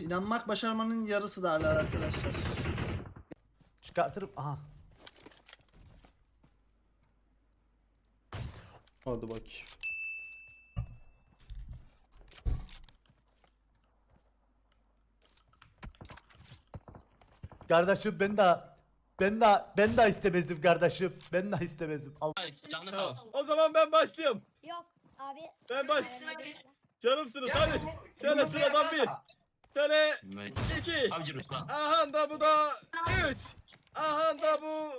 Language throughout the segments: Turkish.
İnanmak başarmanın yarısı derler arkadaşlar. Çıkartırım. Aha. Hadi bak. Kardeşim ben daha ben daha ben daha istemezdim kardeşim. Ben daha istemezdim. Al. Canlı sağ olsun. O zaman ben başlıyorum. Yok abi. Ben baş. Ayarladım. Canımsınız hadi. Şöyle sıradan bir. Şöyle iki. Avcı Ruslan. Aha da bu da üç. Aha da bu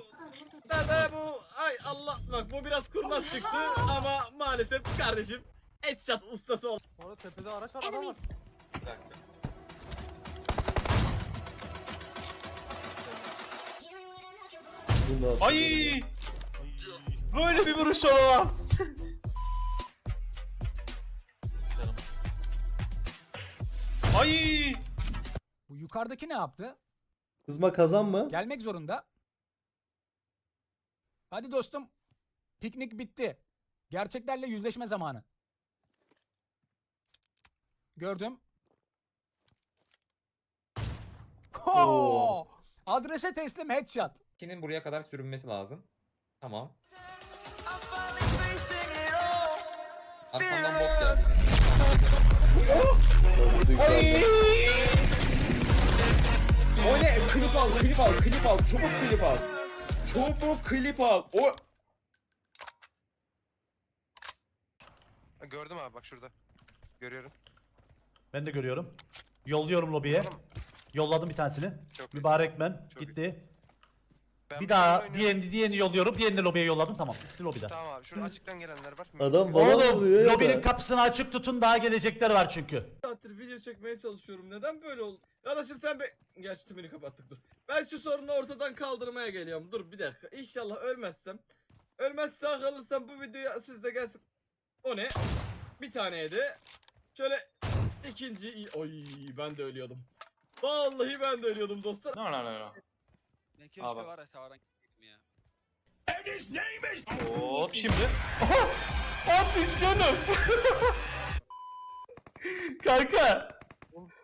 da da bu. Ay Allah bak bu biraz kurnaz çıktı ama maalesef kardeşim headshot ustası oldu. Orada tepede araç var adam var. Enemies. Bunu da Ay! Böyle bir vuruş olamaz. Ay! Bu yukarıdaki ne yaptı? Kızma kazan mı? Gelmek zorunda. Hadi dostum. Piknik bitti. Gerçeklerle yüzleşme zamanı. Gördüm. Ho! Adrese teslim headshot. İkinin buraya kadar sürünmesi lazım. Tamam. Arkamdan bot geldi. Ay! O ne? Klip al, klip al, klip al. Çabuk klip al. Çabuk klip al. O Ha, Gördüm abi bak şurada. Görüyorum. Ben de görüyorum. Yolluyorum lobiye. Tamam. Yolladım bir tanesini. Çok iyi. Mübarek men Çok gitti. Ben Bir daha oynuyorum. diğerini diğerini yolluyorum. Diğerini de lobiye yolladım. Tamam. Hepsi lobide. Tamam abi şurada açıktan gelenler var. Adam bana Oğlum vuruyor ya lobinin da. kapısını açık tutun daha gelecekler var çünkü. saattir video çekmeye çalışıyorum. Neden böyle oldu? Kardeşim sen be... Gerçi tümünü kapattık dur. Ben şu sorunu ortadan kaldırmaya geliyorum. Dur bir dakika. İnşallah ölmezsem. Ölmezse kalırsam bu videoya siz de gelsin. O ne? Bir taneydi. Şöyle ikinci... Oy ben de ölüyordum. Vallahi ben de ölüyordum dostlar. No no no no. Ben keşke Abi. var ya sağdan gittim ya. Hop şimdi. Aha! Abi canım. Kanka.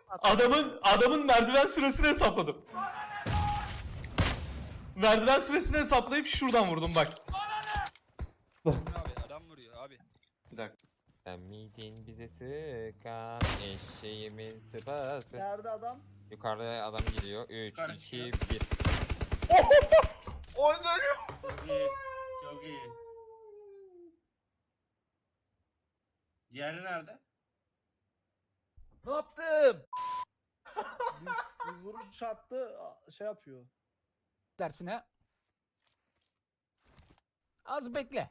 Adamın adamın merdiven süresini hesapladım. Merdiven süresini hesaplayıp şuradan vurdum bak. abi adam vuruyor abi. Bir dakika. Sen miydin bize sıkan eşeğimin sıpası. Nerede adam? Yukarıda adam geliyor. 3, 2, 1. Çok iyi. Çok iyi. Diğeri nerede? Ne yaptım? Bir vuruş attı şey yapıyor. Dersine. Az bekle.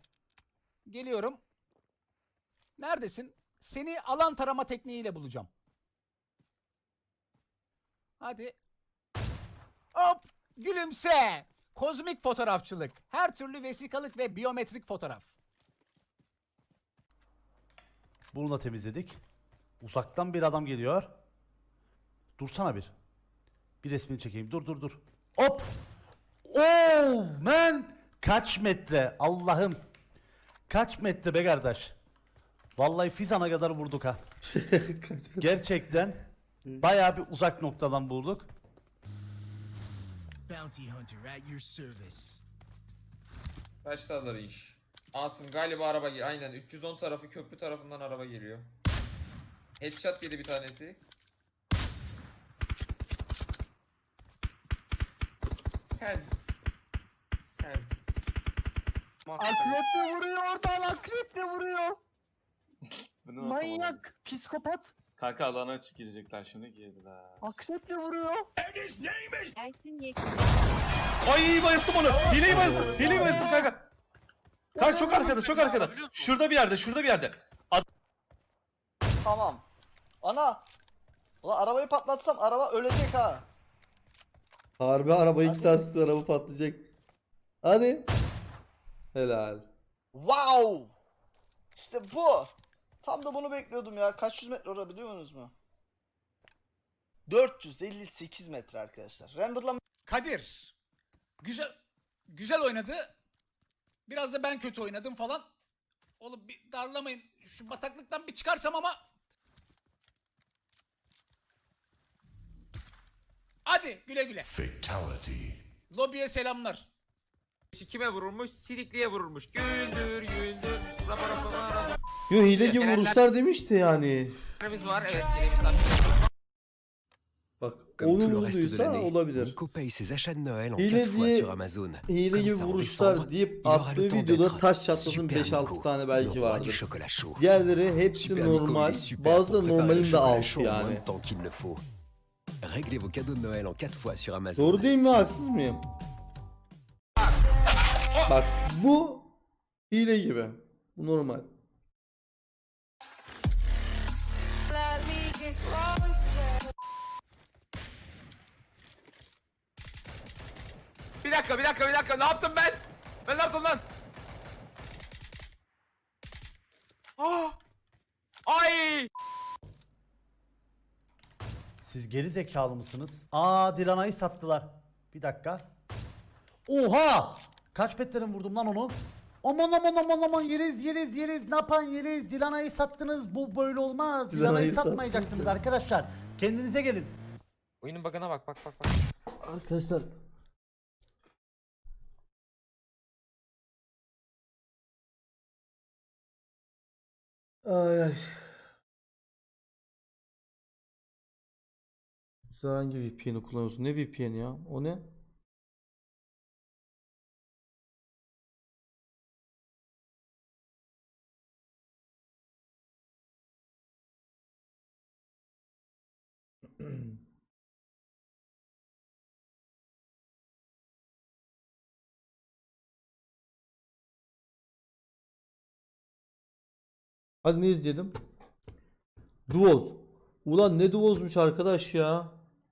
Geliyorum. Neredesin? Seni alan tarama tekniğiyle bulacağım. Hadi. Hop! Gülümse! Kozmik fotoğrafçılık. Her türlü vesikalık ve biyometrik fotoğraf. Bunu da temizledik. Uzaktan bir adam geliyor. Dursana bir. Bir resmini çekeyim. Dur dur dur. Hop! Oh man! Kaç metre? Allah'ım. Kaç metre be kardeş? Vallahi Fizan'a kadar vurduk ha. Gerçekten bayağı bir uzak noktadan bulduk. Başladılar iş. Asım galiba araba. Aynen 310 tarafı köprü tarafından araba geliyor. Headshot yedi bir tanesi. Sen. Sen. Akreple vuruyor oradan akreple vuruyor. Manyak. Psikopat. Kanka alana açık girecekler şimdi girdiler. Akreple vuruyor. Ersin Yekin. Ay bayılttım onu. Hileyi bayılttım. Hileyi bayılttım kanka. Kanka çok arkada çok arkada. Şurada bir yerde şurada bir yerde. Tamam. Ana. Ulan arabayı patlatsam araba ölecek ha. Harbi arabayı Hadi. iki tanesi araba patlayacak. Hadi. Helal. Wow. İşte bu. Tam da bunu bekliyordum ya. Kaç yüz metre orada biliyor musunuz mu? 458 metre arkadaşlar. Renderlama Kadir. Güzel güzel oynadı. Biraz da ben kötü oynadım falan. Oğlum bir darlamayın. Şu bataklıktan bir çıkarsam ama Hadi güle güle. Fatality. Lobiye selamlar. Kime vurulmuş? Sidikli'ye vurulmuş. Güldür güldür. Rapa. Yo hile gibi vuruşlar demişti yani. Var evet. Bak Comme onu tout le reste de vurduysa l'année, olabilir. Nico paye ses achats de Noël en Hile 4 fois diye- sur Amazon. Hile Comme gibi ça, en vuruşlar décembre, deyip aura attığı le temps videoda d'être taş çatlasın Super 5-6 Nico, tane le belki roi du vardır. chocolat chaud. Diğerleri hepsi Super Nico, il normal. est super préparer le normalin de chocolat alt chaud en moins yani. de temps qu'il faut. Réglez vos cadeaux de Noël en 4 fois sur Amazon. Doğru değil mi haksız mıyım? Bak bu hile gibi. Bu normal. Dakika bir dakika bir dakika ne yaptım ben? Ben ne yaptım lan? Ah! Ay! Siz geri zekalı mısınız? Aa Dilana'yı sattılar. Bir dakika. Oha! Kaç petlerin vurdum lan onu? Aman aman aman aman yeriz yeriz yeriz ne yapan yeriz Dilana'yı sattınız bu böyle olmaz Dilana'yı Dilana'yı satmayacaktınız arkadaşlar kendinize gelin Oyunun bug'ına bak bak bak bak. Arkadaşlar Ay ay. Sen hangi VPN'i kullanıyorsun? Ne VPN ya? O ne? Hadi ne izleyelim? Duvoz. Ulan ne Duvoz'muş arkadaş ya.